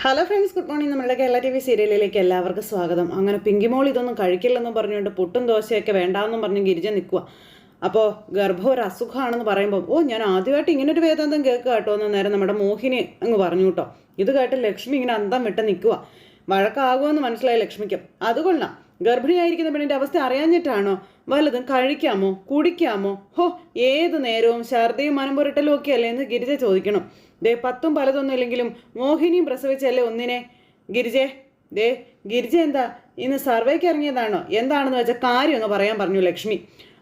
Hello friends good morning നമ്മുടെ Kerala T V സീരിയലിലേക്ക് എല്ലാവർക്കും സ്വാഗതം. അങ്ങനെ പിങ്കിമോൾ ഇതൊന്നും കഴിക്കില്ലെന്നും പറഞ്ഞുകൊണ്ട് പുട്ടും ദോശയൊക്കെ വേണ്ടാന്നും പറഞ്ഞ് ഗിരിജ നിൽക്കുക അപ്പോൾ ഗർഭം ഒരു അസുഖമാണെന്ന് പറയുമ്പോൾ ഓ ഞാൻ ആദ്യമായിട്ട് ഇങ്ങനെ ഒരു വേദാന്തം കേൾക്കുക കേട്ടോ എന്ന് നേരം നമ്മുടെ മോഹിനി അങ്ങ് പറഞ്ഞു കേട്ടോ. ഇത് കേട്ട് ലക്ഷ്മി ഇങ്ങനെ അന്തം വിട്ട് നിൽക്കുക വഴക്കാകുമെന്ന് മനസ്സിലായി ലക്ഷ്മിക്ക്. അതുകൊള്ളാം ഗർഭിണിയായിരിക്കുന്ന പെണ്ണിന്റെ അവസ്ഥ അറിയാഞ്ഞിട്ടാണോ? വല്ലതും കഴിക്കാമോ? കുടിക്കാമോ? ഹോ ഏത് നേരവും ഛർദിയും മനംപുരട്ടലും ഒക്കെ അല്ലേ എന്ന് ഗിരിജ ചോദിക്കണം. ദേ പത്തും പലതൊന്നും ഇല്ലെങ്കിലും മോഹിനിയും പ്രസവിച്ചല്ലേ ഒന്നിനെ? ഗിരിജേ ദേ ഗിരിജ എന്താ? ഇന്ന് സർവേക്ക് ഇറങ്ങിയതാണോ? എന്താണെന്ന് വെച്ചാൽ കാര്യം ഒന്ന് പറയാൻ പറഞ്ഞു ലക്ഷ്മി.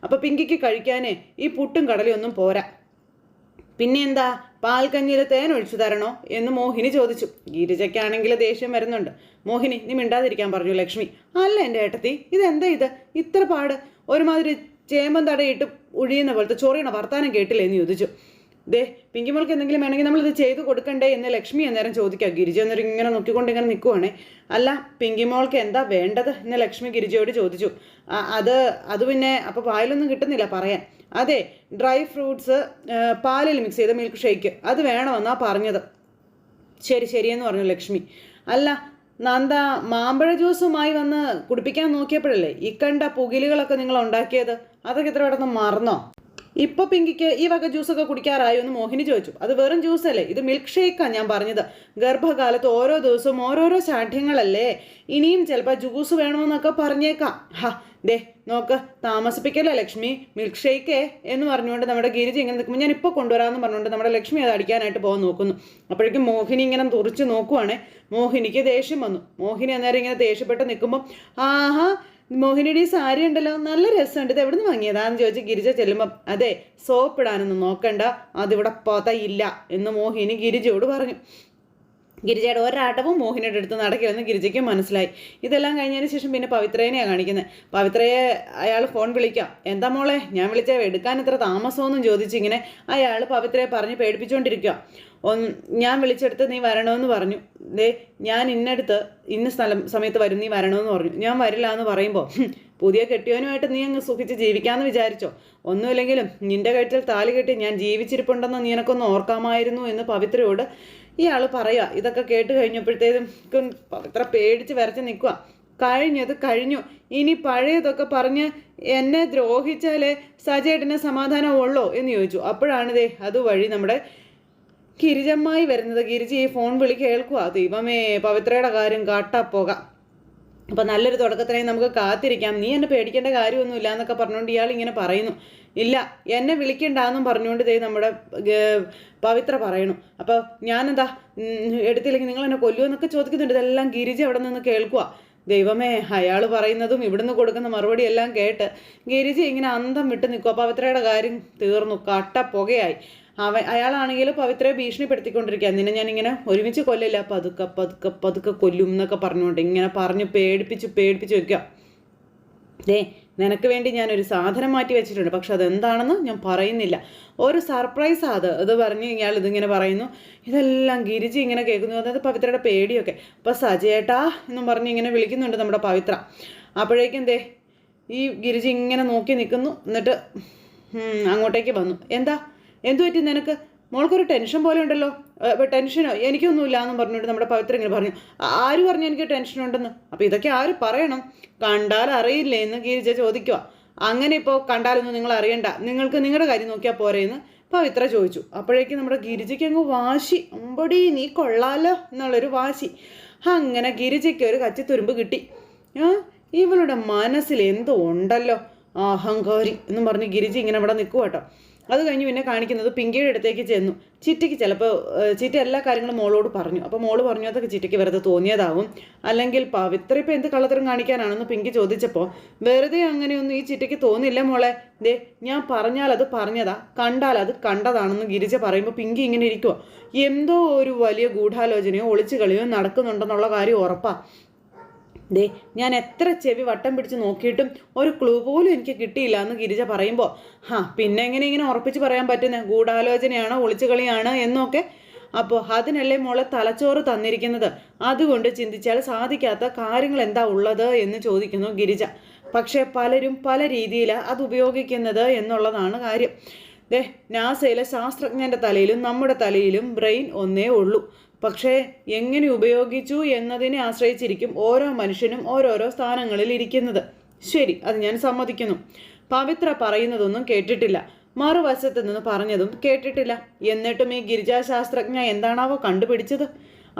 അപ്പോൾ പിങ്കിക്ക് കഴിക്കാനേ ഈ പുട്ടും കടലും ഒന്നും പോരാ. പിന്നെ എന്താ? പാൽക്കഞ്ഞിയിൽ തേൻ ഒഴിച്ചു തരണോ? എന്ന് മോഹിനി ചോദിച്ചു. ഗിരിജയ്ക്കാണെങ്കിൽ ദേഷ്യം വരുന്നുണ്ട്. മോഹിനി നീ മിണ്ടാതിരിക്കാൻ പറഞ്ഞു ലക്ഷ്മി. അല്ല എന്റെ ഏട്ടത്തി ഇതെന്താ ഇത്? ഇത്ര പാട്. ഒരുമാതിരി ചേമ്പം തടയിട്ട് ഒഴിയുന്ന പോലത്തെ ചൊറിയണ വർത്താനം കേട്ടില്ലേ എന്ന് ചോദിച്ചു. ദേ പിങ്കിമോൾക്ക് എന്തെങ്കിലും വേണമെങ്കിൽ നമ്മളിത് ചെയ്ത് കൊടുക്കണ്ടേ എന്ന് ലക്ഷ്മി അന്നേരം ചോദിക്കുക ഗിരിജ അന്നേരം ഇങ്ങനെ നോക്കിക്കൊണ്ട് ഇങ്ങനെ നിൽക്കുവാണേ അല്ല പിങ്കിമോൾക്ക് എന്താ വേണ്ടത് എന്ന് ലക്ഷ്മി ഗിരിജയോട് ചോദിച്ചു. അത് അത് പിന്നെ അപ്പോൾ പായലൊന്നും കിട്ടുന്നില്ല പറയാൻ. അതെ ഡ്രൈ ഫ്രൂട്ട്സ് പാലിൽ മിക്സ് ചെയ്ത മിൽക്ക് ഷേക്ക് അത് വേണമെന്നാണ് പറഞ്ഞത്. ശരി ശരിയെന്ന് പറഞ്ഞു ലക്ഷ്മി. അല്ല നന്ദ മാമ്പഴ ജ്യൂസുമായി വന്ന് കുടിപ്പിക്കാൻ നോക്കിയപ്പോഴല്ലേ ഈ കണ്ട പുകിലുകളൊക്കെ നിങ്ങൾ ഉണ്ടാക്കിയത്? അതൊക്കെ ഇത്ര പെട്ടെന്ന് മറന്നോ? ഇപ്പൊ പിങ്കിക്ക് ഈ വക ജ്യൂസൊക്കെ കുടിക്കാറായോ എന്ന് മോഹിനി ചോദിച്ചു. അത് വെറും ജ്യൂസ് അല്ലേ? ഇത് മിൽക്ക് ഷേക്കാണ് ഞാൻ പറഞ്ഞത്. ഗർഭകാലത്ത് ഓരോ ദിവസവും ഓരോരോ ശാഠ്യങ്ങളല്ലേ? ഇനിയും ചിലപ്പോൾ ജ്യൂസ് വേണമെന്നൊക്കെ പറഞ്ഞേക്കാം. ഹാ ദേ നോക്ക് താമസിപ്പിക്കല്ലേ ലക്ഷ്മി? മിൽക്ക് ഷേക്കേ എന്ന് പറഞ്ഞുകൊണ്ട് നമ്മുടെ ഗിരിജി ഇങ്ങനെ നിൽക്കുമ്പോൾ ഞാൻ ഇപ്പോൾ കൊണ്ടുവരാമെന്ന് പറഞ്ഞുകൊണ്ട് നമ്മുടെ ലക്ഷ്മി അത് അടിക്കാനായിട്ട് പോകാൻ നോക്കുന്നു. അപ്പോഴേക്കും മോഹിനി ഇങ്ങനെ തുറിച്ച് നോക്കുവാണേ. മോഹിനിക്ക് ദേഷ്യം വന്നു. മോഹിനി അന്നേരം ഇങ്ങനെ ദേഷ്യപ്പെട്ട് നിൽക്കുമ്പോൾ ആഹാ മോഹിനിയുടെ ഈ സാരി ഉണ്ടല്ലോ നല്ല രസമുണ്ട്. ഇത് എവിടെ നിന്ന് വാങ്ങിയതാന്ന് ചോദിച്ച് ഗിരിജ ചെല്ലുമ്പം അതെ സോപ്പ് ഇടാനൊന്നും നോക്കണ്ട. അതിവിടെ പതയില്ല എന്ന് മോഹിനി ഗിരിജയോട് പറഞ്ഞു. ഗിരിജയുടെ ഒരാട്ടവും മോഹിനിയുടെ അടുത്ത് നടക്കില്ലെന്ന് ഗിരിജയ്ക്ക് മനസ്സിലായി. ഇതെല്ലാം കഴിഞ്ഞതിന് ശേഷം പിന്നെ പവിത്രേനെയാണ് കാണിക്കുന്നത്. പവിത്രയെ അയാൾ ഫോൺ വിളിക്കാം. എന്താ മോളെ? ഞാൻ വിളിച്ചാൽ എടുക്കാൻ എത്ര താമസമൊന്നും ചോദിച്ചിങ്ങനെ. അയാൾ പവിത്രയെ പറഞ്ഞ് പേടിപ്പിച്ചുകൊണ്ടിരിക്കുക ഞാൻ വിളിച്ചെടുത്ത് നീ വരണമെന്ന് പറഞ്ഞു. ദേ ഞാൻ ഇന്നടുത്ത് ഇന്ന സ്ഥലം സമയത്ത് വരും നീ വരണമെന്ന് പറഞ്ഞു. ഞാൻ വരില്ല എന്ന് പറയുമ്പോൾ പുതിയ കെട്ടിയവനുമായിട്ട് നീ അങ്ങ് സുഖിച്ച് ജീവിക്കാമെന്ന് വിചാരിച്ചോ? ഒന്നുമില്ലെങ്കിലും നിന്റെ കഴുത്തിൽ താലി കെട്ടി ഞാൻ ജീവിച്ചിരിപ്പുണ്ടെന്ന് നീ എനക്കൊന്ന് ഓർക്കാമായിരുന്നു എന്ന് പവിത്രയോട് ഇയാൾ പറയുക ഇതൊക്കെ കേട്ട് കഴിഞ്ഞപ്പോഴത്തേക്കും പവിത്ര പേടിച്ച് വരച്ച് നിൽക്കുക കഴിഞ്ഞത് കഴിഞ്ഞു. ഇനി പഴയതൊക്കെ പറഞ്ഞ് എന്നെ ദ്രോഹിച്ചാലേ സജേട്ടന് സമാധാനം ഉള്ളോ എന്ന് ചോദിച്ചു. അപ്പോഴാണ് ദേ അതുവഴി നമ്മുടെ ഗിരിജമ്മായി വരുന്നത്. ഗിരിജി ഈ ഫോൺ വിളി കേൾക്കുക ദൈവമേ പവിത്രയുടെ കാര്യം കാട്ടാപ്പോകാം അപ്പം നല്ലൊരു തുടക്കത്തിനായി നമുക്ക് കാത്തിരിക്കാം. നീ എന്നെ പേടിക്കേണ്ട കാര്യമൊന്നുമില്ല എന്നൊക്കെ പറഞ്ഞുകൊണ്ട് ഇയാൾ ഇങ്ങനെ പറയുന്നു. ഇല്ല എന്നെ വിളിക്കണ്ടെന്നും പറഞ്ഞുകൊണ്ട് ദേ നമ്മുടെ പവിത്ര പറയണു അപ്പോൾ ഞാനെന്താ എടുത്തില്ലെങ്കിൽ നിങ്ങൾ എന്നെ കൊല്ലുമെന്നൊക്കെ ചോദിക്കുന്നുണ്ട്. ഇതെല്ലാം ഗിരിജ അവിടെ നിന്ന് കേൾക്കുക ദൈവമേ അയാൾ പറയുന്നതും ഇവിടുന്ന് കൊടുക്കുന്ന മറുപടി എല്ലാം കേട്ട് ഗിരിജ ഇങ്ങനെ അന്തം വിട്ട് നിൽക്കുക പവിത്രയുടെ കാര്യം തീർന്നു. കട്ട പുകയായി. അവൻ അയാളാണെങ്കിൽ പവിത്രയെ ഭീഷണിപ്പെടുത്തിക്കൊണ്ടിരിക്കുക നിന്നെ ഞാനിങ്ങനെ ഒരുമിച്ച് കൊല്ലില്ല. പതുക്കെ പതുക്കെ പതുക്കെ കൊല്ലും എന്നൊക്കെ പറഞ്ഞുകൊണ്ട് ഇങ്ങനെ പറഞ്ഞ് പേടിപ്പിച്ച് പേടിപ്പിച്ച് വയ്ക്കുക ദേ നിനക്ക് വേണ്ടി ഞാനൊരു സാധനം മാറ്റി വെച്ചിട്ടുണ്ട്. പക്ഷെ അതെന്താണെന്ന് ഞാൻ പറയുന്നില്ല. ഒരു സർപ്രൈസ് അത്. ഇത് പറഞ്ഞ് ഇയാൾ ഇതിങ്ങനെ പറയുന്നു. ഇതെല്ലാം ഗിരിജി ഇങ്ങനെ കേൾക്കുന്നു. അതായത് പവിത്രയുടെ പേടിയൊക്കെ. അപ്പോൾ സജയേട്ടാ എന്നും പറഞ്ഞ് ഇങ്ങനെ വിളിക്കുന്നുണ്ട് നമ്മുടെ പവിത്ര. അപ്പോഴേക്കും ദേ ഈ ഗിരിജി ഇങ്ങനെ നോക്കി നിൽക്കുന്നു. എന്നിട്ട് അങ്ങോട്ടേക്ക് വന്നു. എന്താ? എന്തു പറ്റി നിനക്ക്? മോൾക്കൊരു ടെൻഷൻ പോലെ ഉണ്ടല്ലോ. ടെൻഷനോ? എനിക്കൊന്നുമില്ല എന്നും പറഞ്ഞിട്ട് നമ്മുടെ പവിത്ര ഇങ്ങനെ പറഞ്ഞു. ആര് പറഞ്ഞു എനിക്ക് ടെൻഷൻ ഉണ്ടെന്ന്? അപ്പോൾ ഇതൊക്കെ ആര് പറയണം? കണ്ടാൽ അറിയില്ലേ എന്ന് ഗിരിജ ചോദിക്കുക അങ്ങനെ ഇപ്പോൾ കണ്ടാലൊന്നും നിങ്ങൾ അറിയണ്ട. നിങ്ങൾക്ക് നിങ്ങളുടെ കാര്യം നോക്കിയാൽ പോരെ എന്ന് പവിത്ര ചോദിച്ചു. അപ്പോഴേക്കും നമ്മുടെ ഗിരിജയ്ക്ക് അങ്ങ് വാശി. അമ്പടി നീ കൊള്ളാലോ എന്നുള്ളൊരു വാശി. അങ്ങനെ ഗിരിജയ്ക്ക് ഒരു കച്ചിത്തുരുമ്പ് കിട്ടി. ആ ഇവളുടെ മനസ്സിൽ എന്തോ ഉണ്ടല്ലോ അഹങ്കാരി എന്നും പറഞ്ഞ് ഗിരിജി ഇങ്ങനെ ഇവിടെ നിൽക്കുക കേട്ടോ അത് കഴിഞ്ഞ് പിന്നെ കാണിക്കുന്നത് പിങ്കിയുടെ അടുത്തേക്ക് ചെന്നു. ചിറ്റയ്ക്ക് ചിലപ്പോൾ ചിറ്റ എല്ലാ കാര്യങ്ങളും മോളോട് പറഞ്ഞു. അപ്പോൾ മോൾ പറഞ്ഞു അതൊക്കെ ചിറ്റയ്ക്ക് വെറുതെ തോന്നിയതാവും. അല്ലെങ്കിൽ പവിത്ര ഇപ്പം എന്ത് കള്ളത്തരം കാണിക്കാനാണെന്ന് പിങ്കി ചോദിച്ചപ്പോൾ വെറുതെ അങ്ങനെയൊന്നും ഈ ചിറ്റയ്ക്ക് തോന്നില്ല മോളെ. ദേ ഞാൻ പറഞ്ഞാൽ അത് പറഞ്ഞതാ കണ്ടാൽ അത് കണ്ടതാണെന്ന് ഗിരിജ പറയുമ്പോൾ പിങ്കി ഇങ്ങനെ ഇരിക്കുമോ എന്തോ ഒരു വലിയ ഗൂഢാലോചനയോ ഒളിച്ചു കളിയോ നടക്കുന്നുണ്ടെന്നുള്ള കാര്യം ഉറപ്പാ. ദേ ഞാൻ എത്ര ചെവി വട്ടം പിടിച്ച് നോക്കിയിട്ടും ഒരു ക്ലൂ പോലും എനിക്ക് കിട്ടിയില്ല എന്ന് ഗിരിജ പറയുമ്പോൾ ഹാ പിന്നെ എങ്ങനെ ഇങ്ങനെ ഉറപ്പിച്ച് പറയാൻ പറ്റുന്നത് ഗൂഢാലോചനയാണോ? ഒളിച്ചുകളിയാണ് എന്നൊക്കെ. അപ്പോൾ അതിനല്ലേ മോളെ തലച്ചോറ് തന്നിരിക്കുന്നത്? അതുകൊണ്ട് ചിന്തിച്ചാൽ സാധിക്കാത്ത കാര്യങ്ങൾ എന്താ ഉള്ളത് എന്ന് ചോദിക്കുന്നു ഗിരിജ. പക്ഷേ പലരും പല രീതിയിലാണ് അത് ഉപയോഗിക്കുന്നത് എന്നുള്ളതാണ് കാര്യം. ദേ നാസയിലെ ശാസ്ത്രജ്ഞന്റെ തലയിലും നമ്മുടെ തലയിലും ബ്രെയിൻ ഒന്നേ ഉള്ളൂ. പക്ഷേ എങ്ങനെ ഉപയോഗിച്ചു എന്നതിനെ ആശ്രയിച്ചിരിക്കും ഓരോ മനുഷ്യനും ഓരോരോ സ്ഥാനങ്ങളിൽ ഇരിക്കുന്നത്. ശരി അത് ഞാൻ സമ്മതിക്കുന്നു. പവിത്ര പറയുന്നതൊന്നും കേട്ടിട്ടില്ല. മറുവശത്ത് നിന്ന് പറഞ്ഞതും കേട്ടിട്ടില്ല. എന്നിട്ടും ഈ ഗിരിജാശാസ്ത്രജ്ഞ എന്താണാവോ കണ്ടുപിടിച്ചത്?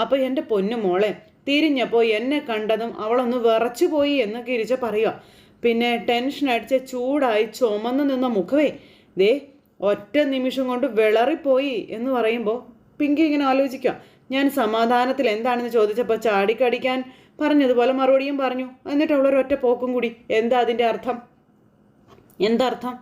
അപ്പോൾ എന്റെ പൊന്നു മോളെ തിരിഞ്ഞപ്പോൾ എന്നെ കണ്ടതും അവളൊന്ന് വിറച്ചുപോയി എന്ന് ഗിരിജ പറയുക പിന്നെ ടെൻഷൻ അടിച്ച് ചൂടായി ചുമന്നു നിന്ന മുഖവേ ദേ ഒറ്റ നിമിഷം കൊണ്ട് വിളറിപ്പോയി എന്ന് പറയുമ്പോൾ പിങ്കി ഇങ്ങനെ ആലോചിക്കുക ഞാൻ സമാധാനത്തിൽ എന്താണെന്ന് ചോദിച്ചപ്പോൾ ചാടിക്കടിക്കാൻ പറഞ്ഞതുപോലെ മറുപടിയും പറഞ്ഞു. എന്നിട്ട് അവളൊരൊറ്റ പോക്കും കൂടി. എന്താ അതിന്റെ അർത്ഥം? എന്തർത്ഥം?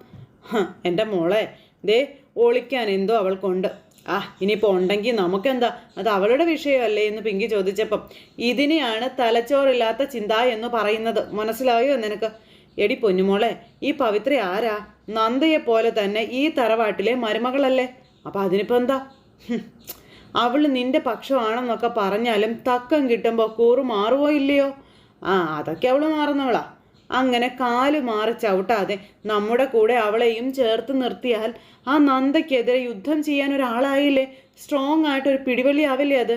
എന്റെ മോളെ ദേ ഒളിക്കാൻ എന്തോ അവൾക്കുണ്ട്. ആ ഇനിയിപ്പോൾ ഉണ്ടെങ്കിൽ നമുക്കെന്താ? അത് അവളുടെ വിഷയമല്ലേ എന്ന് പിങ്കി ചോദിച്ചപ്പം ഇതിനെയാണ് തലച്ചോറില്ലാത്ത ചിന്ത എന്ന് പറയുന്നത്. മനസ്സിലായോ നിനക്ക്? എടി പൊന്നുമോളെ ഈ പവിത്ര ആരാ? നന്ദയെ പോലെ തന്നെ ഈ തറവാട്ടിലെ മരുമകളല്ലേ? അപ്പം അതിനിപ്പോൾ എന്താ? ഹും. അവൾ നിന്റെ പക്ഷമാണെന്നൊക്കെ പറഞ്ഞാലും തക്കം കിട്ടുമ്പോൾ കൂറു മാറുമോ ഇല്ലയോ? ആ അതൊക്കെ അവൾ മാറുന്നവളാ. അങ്ങനെ കാൽ മാറി ചവിട്ടാതെ നമ്മുടെ കൂടെ അവളെയും ചേർത്ത് നിർത്തിയാൽ ആ നന്ദയ്ക്കെതിരെ യുദ്ധം ചെയ്യാൻ ഒരാളായില്ലേ? സ്ട്രോങ് ആയിട്ട് ഒരു പിടിവള്ളി ആവില്ലേ അത്?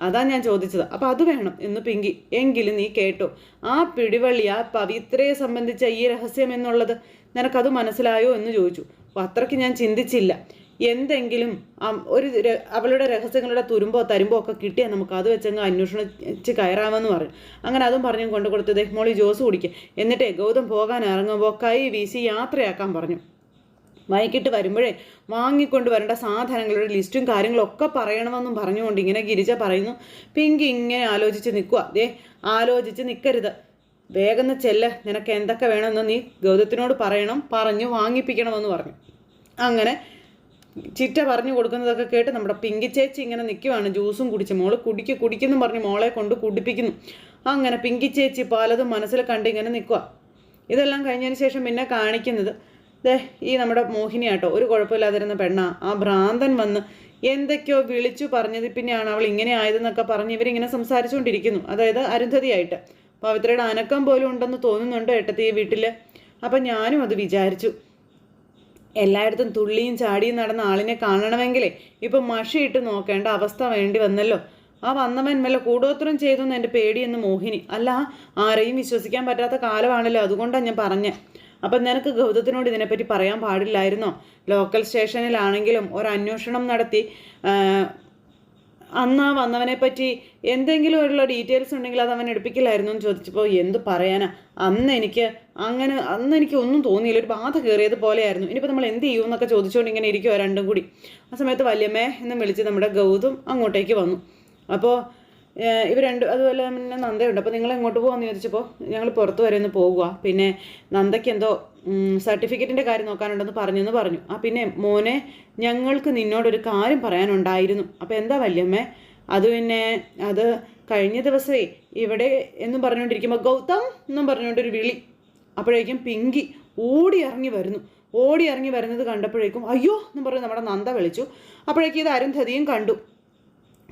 അതാ ഞാൻ ചോദിച്ചത്. അപ്പം അത് വേണം എന്ന് പിങ്കി. എങ്കിലും നീ കേട്ടോ. ആ പിടിവള്ളിയാ പവിത്രയെ സംബന്ധിച്ച ഈ രഹസ്യം എന്നുള്ളത്. നിനക്കത് മനസ്സിലായോ എന്ന് ചോദിച്ചു. അപ്പോൾ അത്രയ്ക്ക് ഞാൻ ചിന്തിച്ചില്ല. എന്തെങ്കിലും ഒരു അവളുടെ രഹസ്യങ്ങളുടെ തുരുമ്പോ തരുമ്പോ ഒക്കെ കിട്ടിയാൽ നമുക്ക് അത് വെച്ചങ്ങ് അന്വേഷണിച്ച് കയറാമെന്ന് പറഞ്ഞു അങ്ങനെ അതും പറഞ്ഞു കൊണ്ടു കൊടുത്തത് മോളി ജോസ് കുടിക്കുക എന്നിട്ടേ ഗൗതം പോകാൻ ഇറങ്ങുമ്പോൾ കൈ വീശി യാത്രയാക്കാൻ പറഞ്ഞു. വൈകിട്ട് വരുമ്പോഴേ വാങ്ങിക്കൊണ്ട് വരേണ്ട സാധനങ്ങളുടെ ലിസ്റ്റും കാര്യങ്ങളൊക്കെ പറയണമെന്നും പറഞ്ഞുകൊണ്ട് ഇങ്ങനെ ഗിരിജ പറയുന്നു. പിങ്കി ഇങ്ങനെ ആലോചിച്ച് നിൽക്കുക ദേ ആലോചിച്ച് നിൽക്കരുത്. വേഗം ചെല്ല. നിനക്ക് എന്തൊക്കെ വേണമെന്ന് നീ ഗൗതത്തിനോട് പറയണം. പറഞ്ഞു വാങ്ങിപ്പിക്കണമെന്ന് പറഞ്ഞു. അങ്ങനെ ചിറ്റ പറഞ്ഞു കൊടുക്കുന്നതൊക്കെ കേട്ട് നമ്മുടെ പിങ്കി ചേച്ചി ഇങ്ങനെ നിൽക്കുവാണ് ജ്യൂസും കുടിച്ച്. മോൾ കുടിക്ക് കുടിക്കുന്നു പറഞ്ഞ് മോളെ കൊണ്ട് കുടിപ്പിക്കുന്നു. അങ്ങനെ പിങ്കി ചേച്ചി പലതും മനസ്സിൽ കണ്ട് ഇങ്ങനെ നിൽക്കുക ഇതെല്ലാം കഴിഞ്ഞതിന് ശേഷം പിന്നെ കാണിക്കുന്നത് ദേ ഈ നമ്മുടെ മോഹിനിയാട്ടോ ഒരു കുഴപ്പമില്ലാതിരുന്ന പെണ്ണാ. ആ ഭ്രാന്തൻ വന്ന് എന്തൊക്കെയോ വിളിച്ചു പറഞ്ഞത് പിന്നെയാണ് അവൾ ഇങ്ങനെ ആയതെന്നൊക്കെ പറഞ്ഞ് ഇവരിങ്ങനെ സംസാരിച്ചുകൊണ്ടിരിക്കുന്നു. അതായത് അരുന്ധതിയായിട്ട്. പവിത്രയുടെ അനക്കം പോലും ഉണ്ടെന്ന് തോന്നുന്നുണ്ടോ ഏട്ടത്തി ഈ വീട്ടിൽ അപ്പം ഞാനും അത് വിചാരിച്ചു. എല്ലായിടത്തും തുള്ളിയും ചാടിയും നടന്ന ആളിനെ കാണണമെങ്കിലേ ഇപ്പം മഷിയിട്ട് നോക്കേണ്ട അവസ്ഥ വേണ്ടി വന്നല്ലോ. ആ വന്നവൻ വല്ല കൂടോത്രം ചെയ്തു എന്ന് എന്റെ പേടിയെന്ന് മോഹിനി. അല്ല ആരെയും വിശ്വസിക്കാൻ പറ്റാത്ത കാലമാണല്ലോ അതുകൊണ്ടാണ് ഞാൻ പറഞ്ഞത് അപ്പം നിനക്ക് ഗൗതത്തിനോട് ഇതിനെപ്പറ്റി പറയാൻ പാടില്ലായിരുന്നോ? ലോക്കൽ സ്റ്റേഷനിലാണെങ്കിലും ഒരു അന്വേഷണം നടത്തി അന്ന് ആ വന്നവനെ പറ്റി എന്തെങ്കിലും ഉള്ള ഡീറ്റെയിൽസ് ഉണ്ടെങ്കിൽ അത് അവൻ എടുപ്പിക്കില്ലായിരുന്നു എന്ന് ചോദിച്ചപ്പോൾ എന്ത് പറയാനാ? അന്ന് എനിക്ക് അങ്ങനെ അന്ന് എനിക്ക് ഒന്നും തോന്നിയില്ല. ഒരു ബാധ കയറിയത് പോലെയായിരുന്നു. ഇനിയിപ്പോൾ നമ്മൾ എന്ത് ചെയ്യും എന്നൊക്കെ ചോദിച്ചുകൊണ്ട് ഇങ്ങനെ ഇരിക്കുമോ രണ്ടും കൂടി. ആ സമയത്ത് വല്യമ്മേ എന്ന് വിളിച്ച് നമ്മുടെ ഗൗതം അങ്ങോട്ടേക്ക് വന്നു. അപ്പോൾ ഇവർ രണ്ട് അതുപോലെ പിന്നെ നന്ദയുണ്ട്. അപ്പോൾ നിങ്ങൾ എങ്ങോട്ട് പോകാമെന്ന് ചോദിച്ചപ്പോൾ ഞങ്ങൾ പുറത്ത് വരെ ഒന്ന് പോകുക പിന്നെ നന്ദയ്ക്ക് എന്തോ സർട്ടിഫിക്കറ്റിന്റെ കാര്യം നോക്കാനുണ്ടെന്ന് പറഞ്ഞെന്ന് പറഞ്ഞു. ആ പിന്നെ മോനെ ഞങ്ങൾക്ക് നിന്നോടൊരു കാര്യം പറയാനുണ്ടായിരുന്നു. അപ്പോൾ എന്താ വല്യമ്മേ? അത് പിന്നെ അത് കഴിഞ്ഞ ദിവസമേ ഇവിടെ എന്നും പറഞ്ഞുകൊണ്ടിരിക്കുമ്പോൾ ഗൗതം എന്നും പറഞ്ഞുകൊണ്ടൊരു വിളി. അപ്പോഴേക്കും പിങ്കി ഓടി ഇറങ്ങി വരുന്നു. ഓടി ഇറങ്ങി വരുന്നത് കണ്ടപ്പോഴേക്കും അയ്യോ എന്ന് പറഞ്ഞ് നമ്മുടെ നന്ദ വിളിച്ചു. അപ്പോഴേക്കും ഇത് അരുന്ധതിയും കണ്ടു.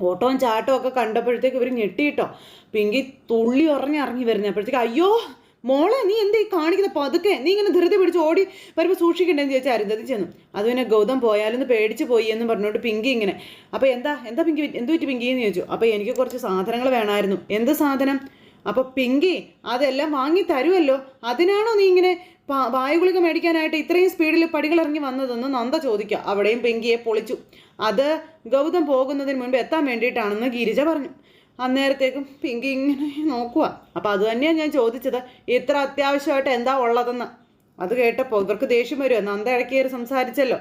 ഓട്ടവും ചാട്ടവും ഒക്കെ കണ്ടപ്പോഴത്തേക്ക് ഇവർ ഞെട്ടിയിട്ടോ. പിങ്കി തുള്ളി ഉറങ്ങി ഇറങ്ങി വരുന്നത് അപ്പോഴത്തേക്ക് അയ്യോ മോളെ നീ എന്തേ കാണിക്കുന്ന പതുക്കെ? നീ ഇങ്ങനെ ധൃതി പിടിച്ച് ഓടി വരുമ്പോൾ സൂക്ഷിക്കണ്ടേന്ന് ചോദിച്ചാൽ അരുന്ധതി ചെന്നു. അത് പിന്നെ ഗൗതം പോയാലെന്ന് പേടിച്ച് പോയി എന്ന് പറഞ്ഞുകൊണ്ട് പിങ്കി ഇങ്ങനെ. അപ്പോൾ എന്താ? എന്താ പിങ്കി? എന്ത് പറ്റി പിങ്കി? എന്ന് ചോദിച്ചു. അപ്പോൾ എനിക്ക് കുറച്ച് സാധനങ്ങൾ വേണമായിരുന്നു എന്ത് സാധനം? അപ്പോൾ പിങ്കി അതെല്ലാം വാങ്ങി തരുമല്ലോ അതിനാണോ നീ ഇങ്ങനെ വായുഗുളിക മേടിക്കാനായിട്ട് ഇത്രയും സ്പീഡിൽ പടികളിറങ്ങി വന്നതെന്ന് നന്ദ ചോദിക്കുക. അവിടെയും പെങ്കിയെ പൊളിച്ചു. അത് ഗൗതം പോകുന്നതിന് മുൻപ് എത്താൻ വേണ്ടിയിട്ടാണെന്ന് ഗിരിജ പറഞ്ഞു. അന്നേരത്തേക്കും പിങ്കി ഇങ്ങനെ നോക്കുക അപ്പം അത് തന്നെയാണ് ഞാൻ ചോദിച്ചത്. ഇത്ര അത്യാവശ്യമായിട്ട് എന്താ ഉള്ളതെന്ന്. അത് കേട്ടപ്പോൾ ഇവർക്ക് ദേഷ്യം വരുമോ നന്ദ ഇടയ്ക്ക് സംസാരിച്ചല്ലോ.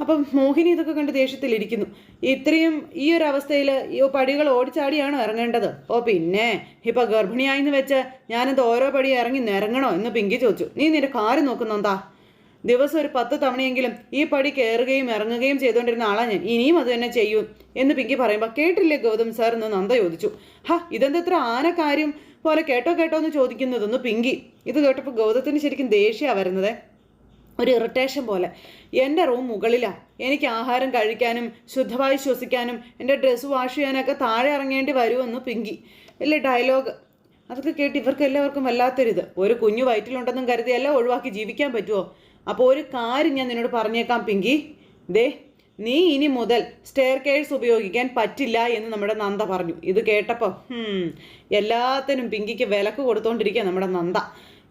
അപ്പം മോഹിനി ഇതൊക്കെ കണ്ട് ദേഷ്യത്തിലിരിക്കുന്നു. ഇത്രയും ഈ ഒരു അവസ്ഥയിൽ ഈ പടികൾ ഓടിച്ചാടിയാണ് ഇറങ്ങേണ്ടത്? ഓ പിന്നെ. ഇപ്പം ഗർഭിണിയായി എന്ന് വെച്ച് ഞാനെന്ത് ഓരോ പടി ഇറങ്ങി നിറങ്ങണോ എന്ന് പിങ്കി ചോദിച്ചു. നീ നിന്റെ കാറ് നോക്കുന്നെന്താ ദിവസം ഒരു പത്ത് തവണയെങ്കിലും ഈ പടി കയറുകയും ഇറങ്ങുകയും ചെയ്തുകൊണ്ടിരുന്ന ആളാ ഞാൻ. ഇനിയും അത് തന്നെ ചെയ്യൂ എന്ന് പിങ്കി പറയുമ്പോൾ കേട്ടില്ലേ ഗൗതം സാർ എന്ന് നന്ദ ചോദിച്ചു. ഹാ ഇതെന്തത്ര ആനക്കാര്യം പോലെ കേട്ടോ കേട്ടോ എന്ന് ചോദിക്കുന്നതൊന്ന് പിങ്കി. ഇത് കേട്ടപ്പോൾ ഗൗതത്തിന് ശരിക്കും ദേഷ്യമാണ് വരുന്നത്. ഒരു ഇറിറ്റേഷൻ പോലെ. എന്റെ റൂം മുകളിലാണ് എനിക്ക് ആഹാരം കഴിക്കാനും ശുദ്ധമായി ശ്വസിക്കാനും എന്റെ ഡ്രസ്സ് വാഷ് ചെയ്യാനൊക്കെ താഴെ ഇറങ്ങേണ്ടി വരുമെന്ന് പിങ്കി. ഇല്ല ഡയലോഗ് അതൊക്കെ കേട്ട് ഇവർക്ക് എല്ലാവർക്കും വല്ലാത്തൊരിത്. ഒരു കുഞ്ഞു വയറ്റിലുണ്ടെന്നും കരുതി എല്ലാം ഒഴിവാക്കി ജീവിക്കാൻ പറ്റുമോ അപ്പോൾ ഒരു കാര്യം ഞാൻ നിന്നോട് പറഞ്ഞേക്കാം പിങ്കി. ദേ നീ ഇനി മുതൽ സ്റ്റെയർ കേഴ്സ് ഉപയോഗിക്കാൻ പറ്റില്ല എന്ന് നമ്മുടെ നന്ദ പറഞ്ഞു. ഇത് കേട്ടപ്പോൾ എല്ലാത്തിനും പിങ്കിക്ക് വിലക്ക് കൊടുത്തോണ്ടിരിക്കുക നമ്മുടെ നന്ദ.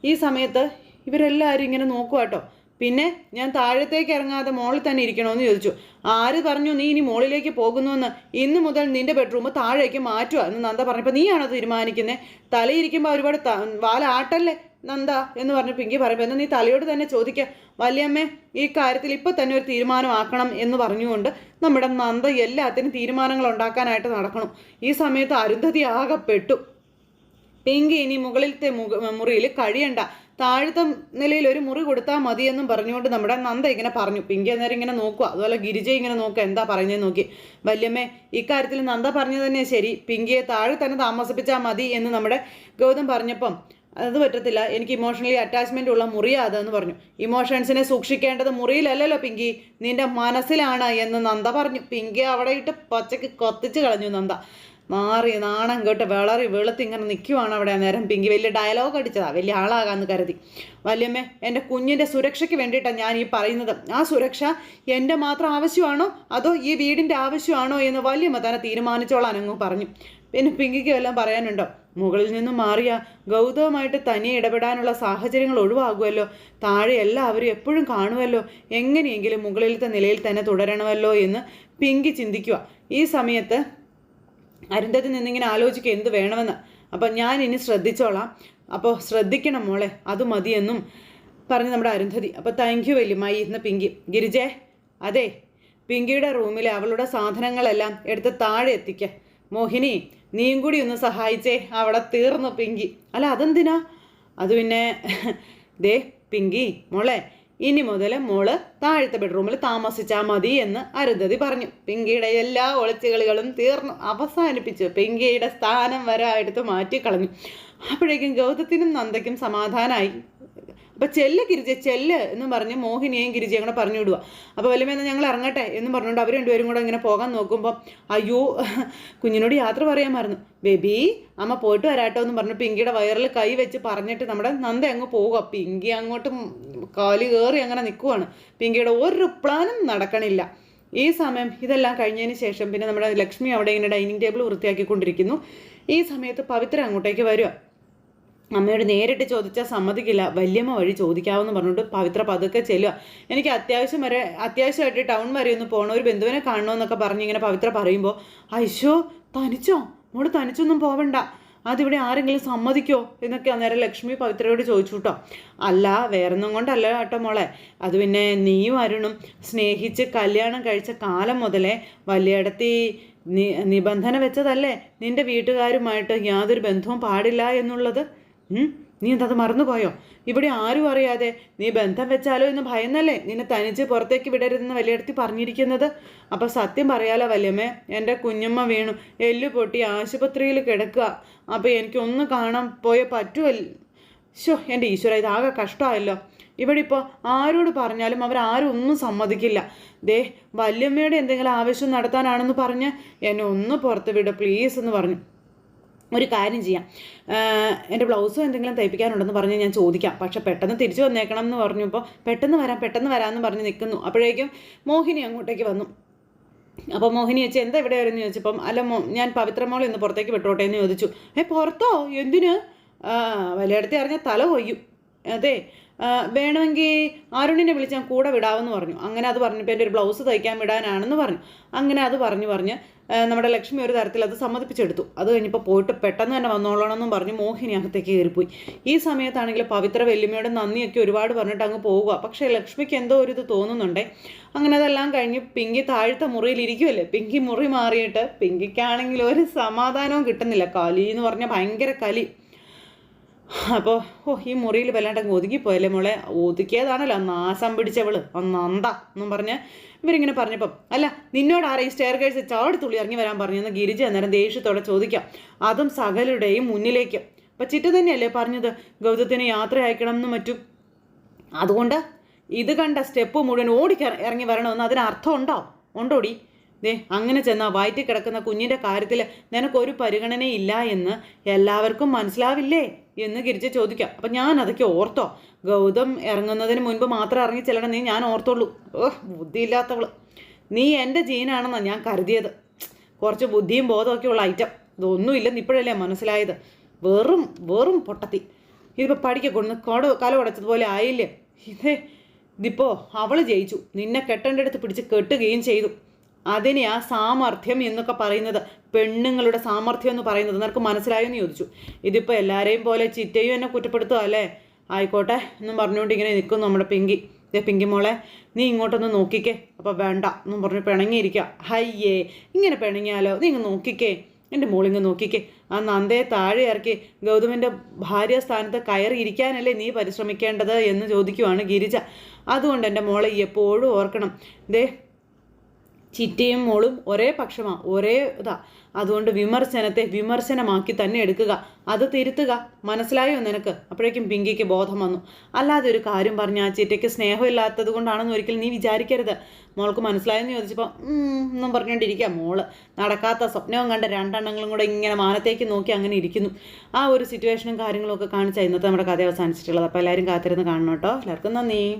ഈ സമയത്ത് ഇവരെല്ലാവരും ഇങ്ങനെ നോക്കുക കേട്ടോ പിന്നെ ഞാൻ താഴത്തേക്ക് ഇറങ്ങാതെ മോളിൽ തന്നെ ഇരിക്കണമെന്ന് ചോദിച്ചു. ആര് പറഞ്ഞു നീ ഇനി മോളിലേക്ക് പോകുന്നുവെന്ന്? ഇന്ന് മുതൽ നിന്റെ ബെഡ്റൂം താഴേക്ക് മാറ്റുക എന്ന് നന്ദ പറഞ്ഞപ്പോൾ നീയാണോ തീരുമാനിക്കുന്നത് തലയിരിക്കുമ്പോൾ ഒരുപാട് വാലാട്ടല്ലേ നന്ദ എന്ന് പറഞ്ഞ് പിങ്കി പറയുമ്പോൾ എന്നാൽ നീ തലയോട് തന്നെ ചോദിക്കുക വല്യമ്മേ ഈ കാര്യത്തിൽ ഇപ്പോൾ തന്നെ ഒരു തീരുമാനമാക്കണം എന്ന് പറഞ്ഞുകൊണ്ട് നമ്മുടെ നന്ദ എല്ലാത്തിനും തീരുമാനങ്ങൾ ഉണ്ടാക്കാനായിട്ട് നടക്കണം. ഈ സമയത്ത് അരുന്ധതി ആകെ പെട്ടു പിങ്കി ഇനി മുകളിലത്തെ മുറിയിൽ കഴിയണ്ട. താഴത്തെ നിലയിൽ ഒരു മുറി കൊടുത്താൽ മതിയെന്നും പറഞ്ഞുകൊണ്ട് നമ്മുടെ നന്ദ ഇങ്ങനെ പറഞ്ഞു. പിങ്കി അന്നേരം ഇങ്ങനെ നോക്കുക. അതുപോലെ ഗിരിജ ഇങ്ങനെ നോക്കുക. എന്താ പറഞ്ഞു നോക്കി. വല്യമ്മേ ഇക്കാര്യത്തിൽ നന്ദ പറഞ്ഞത് തന്നെ ശരി. പിങ്കിയെ താഴെ തന്നെ താമസിപ്പിച്ചാൽ മതി എന്ന് നമ്മുടെ ഗൗതം പറഞ്ഞപ്പം അത് പറ്റത്തില്ല. എനിക്ക് ഇമോഷണലി അറ്റാച്ച്മെന്റ് ഉള്ള മുറിയാ അതെന്ന് പറഞ്ഞു. ഇമോഷൻസിനെ സൂക്ഷിക്കേണ്ടത് മുറിയിലല്ലല്ലോ പിങ്കി. നിന്റെ മനസ്സിലാണ് എന്ന് നന്ദ പറഞ്ഞു. പിങ്കി അവിടെ ഇട്ട് പച്ചക്ക് കൊത്തിച്ച് കളഞ്ഞു നന്ദ. മാറി നാണം കേട്ട് വിളറി വെളുത്ത് ഇങ്ങനെ നിൽക്കുവാണ് അവിടെ നേരം. പിങ്കി വലിയ ഡയലോഗ് അടിച്ചതാ. വലിയ ആളാകാന്ന് കരുതി. വല്യമ്മേ എന്റെ കുഞ്ഞിന്റെ സുരക്ഷയ്ക്ക് വേണ്ടിയിട്ടാണ് ഞാൻ ഈ പറയുന്നത്. ആ സുരക്ഷ എന്റെ മാത്രം ആവശ്യമാണോ? അതോ ഈ വീടിന്റെ ആവശ്യമാണോ എന്ന് വല്യമ്മ തന്നെ തീരുമാനിച്ചോളാൻ അങ്ങ് പറഞ്ഞു. പിന്നെ പിങ്കിക്ക് വല്ലതും പറയാനുണ്ടോ? മുകളിൽ നിന്നും മാറിയ ഗൗതവുമായിട്ട് തനിയെ ഇടപെടാനുള്ള സാഹചര്യങ്ങൾ ഒഴിവാകുമല്ലോ. താഴെ എല്ലാവരും എപ്പോഴും കാണുമല്ലോ. എങ്ങനെയെങ്കിലും മുകളിലത്തെ നിലയിൽ തന്നെ തുടരണമല്ലോ എന്ന് പിങ്കി ചിന്തിക്കുക ഈ സമയത്ത് അരുന്ധതി നിന്നിങ്ങനെ ആലോചിക്കുക എന്ത് വേണമെന്ന്. അപ്പം ഞാൻ ഇനി ശ്രദ്ധിച്ചോളാം. അപ്പോൾ ശ്രദ്ധിക്കണം മോളെ അത് മതിയെന്നും പറഞ്ഞ് നമ്മുടെ അരുന്ധതി. അപ്പോൾ താങ്ക് യു വല്യമായി ഇന്ന് പിങ്കി. ഗിരിജേ അതെ പിങ്കിയുടെ റൂമിൽ അവളുടെ സാധനങ്ങളെല്ലാം എടുത്ത് താഴെ എത്തിക്ക. മോഹിനി നീയും കൂടി ഒന്ന് സഹായിച്ചേ അവളെ തീർന്നു പിങ്കി. അല്ല അതെന്തിനാ? അത് പിന്നെ ദേ പിങ്കി മോളെ ഇനി മുതൽ മോൾ താഴത്തെ ബെഡ്റൂമിൽ താമസിച്ചാൽ മതി എന്ന് അരുന്ധതി പറഞ്ഞു. പിങ്കിയുടെ എല്ലാ ഒളിച്ചുകളികളും തീർന്നു അവസാനിപ്പിച്ചു പിങ്കിയുടെ സ്ഥാനം വരെ എടുത്ത് മാറ്റിക്കളഞ്ഞു. അപ്പോഴേക്കും ഗൗതത്തിനും നന്ദയ്ക്കും സമാധാനമായി അപ്പൊ ചെല്ല് ഗിരിജ ചെല്ല് എന്ന് പറഞ്ഞ് മോഹിനിയെയും ഗിരിജയും കൂടെ പറഞ്ഞു വിടുക അപ്പോൾ വലിയ ഞങ്ങൾ ഇറങ്ങട്ടെ എന്ന് പറഞ്ഞുകൊണ്ട് അവർ രണ്ടുപേരും കൂടെ ഇങ്ങനെ പോകാൻ നോക്കുമ്പോൾ അയ്യോ കുഞ്ഞിനോട് യാത്ര പറയാൻ പറയാമായിരുന്നു ബേബി അമ്മ പോയിട്ട് വരാട്ടോ എന്ന് പറഞ്ഞു പിങ്കിയുടെ വയറിൽ കൈ വെച്ച് പറഞ്ഞിട്ട് നമ്മുടെ നന്ദ അങ്ങ് പോവുക. പിങ്കി അങ്ങോട്ട് കാലി കയറി അങ്ങനെ നിൽക്കുവാണ് പിങ്കിയുടെ ഒരു പ്ലാനും നടക്കണില്ല. ഈ സമയം ഇതെല്ലാം കഴിഞ്ഞതിന് ശേഷം പിന്നെ നമ്മുടെ ലക്ഷ്മി അവിടെ ഇങ്ങനെ ഡൈനിങ് ടേബിൾ വൃത്തിയാക്കിക്കൊണ്ടിരിക്കുന്നു. ഈ സമയത്ത് പവിത്ര അങ്ങോട്ടേക്ക് വരിക അമ്മയോട് നേരിട്ട് ചോദിച്ചാൽ സമ്മതിക്കില്ല. വല്യമ്മ വഴി ചോദിക്കാമെന്ന് പറഞ്ഞിട്ട് പവിത്ര പതുക്കെ ചെല്ലുക. എനിക്ക് അത്യാവശ്യം വരെ അത്യാവശ്യമായിട്ട് ടൗൺ വരെ ഒന്ന് പോകണം ഒരു ബന്ധുവിനെ കാണണമെന്നൊക്കെ പറഞ്ഞ് ഇങ്ങനെ പവിത്ര പറയുമ്പോൾ അയ്യോ തനിച്ചോ? മോൾ തനിച്ചൊന്നും പോവണ്ട. അതിവിടെ ആരെങ്കിലും സമ്മതിക്കോ? എന്നൊക്കെ അന്നേരം ലക്ഷ്മി പവിത്രയോട് ചോദിച്ചു കേട്ടോ അല്ല വേറൊന്നും കൊണ്ടല്ല കേട്ടോ മോളെ. അത് പിന്നെ നീയും അരുണും സ്നേഹിച്ച് കല്യാണം കഴിച്ച കാലം മുതലേ വലിയടത്തി നിബന്ധന വെച്ചതല്ലേ? നിന്റെ വീട്ടുകാരുമായിട്ട് യാതൊരു ബന്ധവും പാടില്ല എന്നുള്ളത്? നീ എന്തത് മറന്നുപോയോ? ഇവിടെ ആരും അറിയാതെ നീ ബന്ധം വെച്ചാലോ എന്ന് ഭയന്നല്ലേ? നിന്നെ തനിച്ച് പുറത്തേക്ക് വിടരുതെന്ന് വലിയടത്തി പറഞ്ഞിരിക്കുന്നത്. അപ്പം സത്യം പറയാലോ വല്യമ്മേ എന്റെ കുഞ്ഞമ്മ വീണു. എല്ലു പൊട്ടി ആശുപത്രിയിൽ കിടക്കുക. അപ്പോൾ എനിക്കൊന്ന് കാണാൻ പോയേ പറ്റുമല്ല ഷോ എന്റെ ഈശ്വര ഇതാകെ കഷ്ടമായല്ലോ. ഇവിടെ ഇപ്പോൾ ആരോട് പറഞ്ഞാലും അവരാരും ഒന്നും സമ്മതിക്കില്ല. ദേ വല്യമ്മയുടെ എന്തെങ്കിലും ആവശ്യം നടത്താനാണെന്ന് പറഞ്ഞ് എന്നെ ഒന്ന് പുറത്ത് വിട് പ്ലീസ് എന്ന് പറഞ്ഞു. ഒരു കാര്യം ചെയ്യാം. എന്റെ ബ്ലൗസോ എന്തെങ്കിലും തയ്പ്പിക്കാനുണ്ടെന്ന് പറഞ്ഞ് ഞാൻ ചോദിക്കാം. പക്ഷെ പെട്ടെന്ന് തിരിച്ചു വന്നേക്കണം എന്ന് പറഞ്ഞപ്പോൾ പെട്ടെന്ന് വരാം പെട്ടെന്ന് വരാമെന്ന് പറഞ്ഞ് നിൽക്കുന്നു. അപ്പോഴേക്കും മോഹിനി അങ്ങോട്ടേക്ക് വന്നു. അപ്പോൾ മോഹിനി ചോദിച്ചു എന്താ ഇവിടെ വരുമെന്ന് ചോദിച്ചപ്പം അല്ല മോ ഞാൻ പവിത്രമോളെ ഒന്ന് പുറത്തേക്ക് വിട്ടോട്ടെ എന്ന് ചോദിച്ചു. ഏ പുറത്തോ? എന്തിന്? വലിയടത്തി അറിഞ്ഞാൽ തല കൊയ്യും. അതെ വേണമെങ്കിൽ അരുണിനെ വിളിച്ച് ഞാൻ കൂടെ വിടാമെന്ന് പറഞ്ഞു. അങ്ങനെ അത് പറഞ്ഞപ്പോൾ എന്റെ ഒരു ബ്ലൗസ് തയ്ക്കാൻ വിടാനാണെന്ന് പറഞ്ഞു. അങ്ങനെ അത് പറഞ്ഞു പറഞ്ഞ് നമ്മുടെ ലക്ഷ്മി ഒരു തരത്തിൽ അത് സമ്മതിപ്പിച്ചെടുത്തു. അത് കഴിഞ്ഞപ്പോൾ പോയിട്ട് പെട്ടെന്ന് തന്നെ വന്നോളണമെന്നും പറഞ്ഞ് മോഹിനി അകത്തേക്ക് കയറിപ്പോയി. ഈ സമയത്താണെങ്കിൽ പവിത്ര വെല്ലുമയുടെ നന്ദിയൊക്കെ ഒരുപാട് പറഞ്ഞിട്ട് അങ്ങ് പോവുക. പക്ഷേ ലക്ഷ്മിക്ക് എന്തോ ഒരു ഇത് തോന്നുന്നുണ്ടേ. അങ്ങനെ അതെല്ലാം കഴിഞ്ഞ് പിങ്കി താഴത്തെ മുറിയിൽ ഇരിക്കുമല്ലേ പിങ്കി മുറി മാറിയിട്ട് പിങ്കിക്കാണെങ്കിൽ ഒരു സമാധാനവും കിട്ടുന്നില്ല. കലി എന്ന് പറഞ്ഞാൽ ഭയങ്കര കലി. അപ്പോൾ ഓ ഈ മുറിയിൽ വല്ലാണ്ട് ഒതുക്കിപ്പോയല്ലേ മോളെ? ഒതുക്കിയതാണല്ലോ നാശം പിടിച്ചവൾ നന്ദ എന്നും പറഞ്ഞ് ഇവരിങ്ങനെ പറഞ്ഞപ്പം അല്ല നിന്നോട് ആരെ ഈ സ്റ്റെയർ കേഴ്സ് ചാടി ഇറങ്ങി വരാൻ പറഞ്ഞെന്ന് ഗിരിജ അന്നേരം ദേഷ്യത്തോടെ ചോദിക്കാം. അതും സകലുടെയും മുന്നിലേക്ക്. അപ്പം ചിറ്റ തന്നെയല്ലേ പറഞ്ഞത്? ഗൗതത്തിന് യാത്ര അയക്കണം എന്നും മറ്റും. അതുകൊണ്ട് ഇത് കണ്ട സ്റ്റെപ്പ് മുഴുവൻ ഓടി ഇറങ്ങി വരണമെന്ന് അതിന് അർത്ഥം ഉണ്ടോ? ഉണ്ടോടി? ദേ അങ്ങനെ ചെന്ന വയറ്റിൽ കിടക്കുന്ന കുഞ്ഞിന്റെ കാര്യത്തിൽ നിനക്കൊരു പരിഗണനയില്ല എന്ന് എല്ലാവർക്കും മനസ്സിലാവില്ലേ എന്ന് ഗിരിച്ച് ചോദിക്കാം. അപ്പം ഞാൻ അതൊക്കെ ഓർത്തോ. ഗൗതം ഇറങ്ങുന്നതിന് മുൻപ് മാത്രം ഇറങ്ങി ചെല്ലണം നീ ഞാൻ ഓർത്തോളൂ ഓഹ് ബുദ്ധിയില്ലാത്തവൾ. നീ എന്റെ ജീനാണെന്നാണ് ഞാൻ കരുതിയത്. കുറച്ച് ബുദ്ധിയും ബോധമൊക്കെ ഉള്ള ഐറ്റം ഇതൊന്നുമില്ലെന്ന് ഇപ്പോഴല്ലേ മനസ്സിലായത്. വെറും വെറും പൊട്ടത്തി. ഇതിപ്പോൾ പഠിക്ക കൊണ്ടു കട കല ഉടച്ചതുപോലെ ആയില്ലേ? ഇതേ ഇതിപ്പോൾ അവൾ ജയിച്ചു. നിന്നെ കെട്ടേണ്ടടുത്ത് പിടിച്ച് കെട്ടുകയും ചെയ്തു. അതിനെ ആ സാമർഥ്യം എന്നൊക്കെ പറയുന്നത് പെണ്ണുങ്ങളുടെ സാമർഥ്യം എന്ന് പറയുന്നത്. നിനക്ക് മനസ്സിലായെന്ന് ചോദിച്ചു. ഇതിപ്പോൾ എല്ലാവരെയും പോലെ ചിറ്റയും എന്നെ കുറ്റപ്പെടുത്തുക അല്ലേ? ആയിക്കോട്ടെ എന്നും പറഞ്ഞുകൊണ്ട് ഇങ്ങനെ നിൽക്കും നമ്മുടെ പിങ്കി. ദേ പിങ്കി മോളെ നീ ഇങ്ങോട്ടൊന്ന് നോക്കിക്കേ. അപ്പോൾ വേണ്ട എന്നും പറഞ്ഞ് പിണങ്ങിയിരിക്കുക. ഹയ്യേ ഇങ്ങനെ പിണങ്ങിയാലോ? നീ ഇങ്ങ് നോക്കിക്കേ. എന്റെ മോളിങ്ങ് നോക്കിക്കേ. ആ നന്ദയെ താഴെ ഇറക്കി ഗൗതമിന്റെ ഭാര്യ സ്ഥാനത്ത് കയറി ഇരിക്കാനല്ലേ നീ പരിശ്രമിക്കേണ്ടത് എന്ന് ചോദിക്കുവാണ് ഗിരിജ. അതുകൊണ്ട് എന്റെ മോളെ എപ്പോഴും ഓർക്കണം. ദേ ചിറ്റയും മോളും ഒരേ പക്ഷമാ ഒരേ ഇതാ. അതുകൊണ്ട് വിമർശനത്തെ വിമർശനമാക്കി തന്നെ എടുക്കുക. അത് തിരുത്തുക. മനസ്സിലായോ നിനക്ക്? അപ്പോഴേക്കും പിങ്കിക്ക് ബോധം വന്നു. അല്ലാതെ ഒരു കാര്യം പറഞ്ഞാൽ ആ ചിറ്റയ്ക്ക് സ്നേഹമില്ലാത്തത് കൊണ്ടാണെന്ന് ഒരിക്കലും നീ വിചാരിക്കരുത്. മോൾക്ക് മനസ്സിലായെന്ന് ചോദിച്ചപ്പോൾ എന്നും പറഞ്ഞുകൊണ്ടിരിക്കുക മോൾ. നടക്കാത്ത സ്വപ്നവും കണ്ട രണ്ടെണ്ണങ്ങളും കൂടെ ഇങ്ങനെ മാനത്തേക്ക് നോക്കി അങ്ങനെ ഇരിക്കുന്നു. ആ ഒരു സിറ്റുവേഷനും കാര്യങ്ങളും ഒക്കെ കാണിച്ചാൽ ഇന്നത്തെ നമ്മുടെ കഥ അവസാനിച്ചിട്ടുള്ളത്. അപ്പോൾ എല്ലാവരും കാത്തിരുന്ന് കാണണം കേട്ടോ. എല്ലാവർക്കും നന്ദി.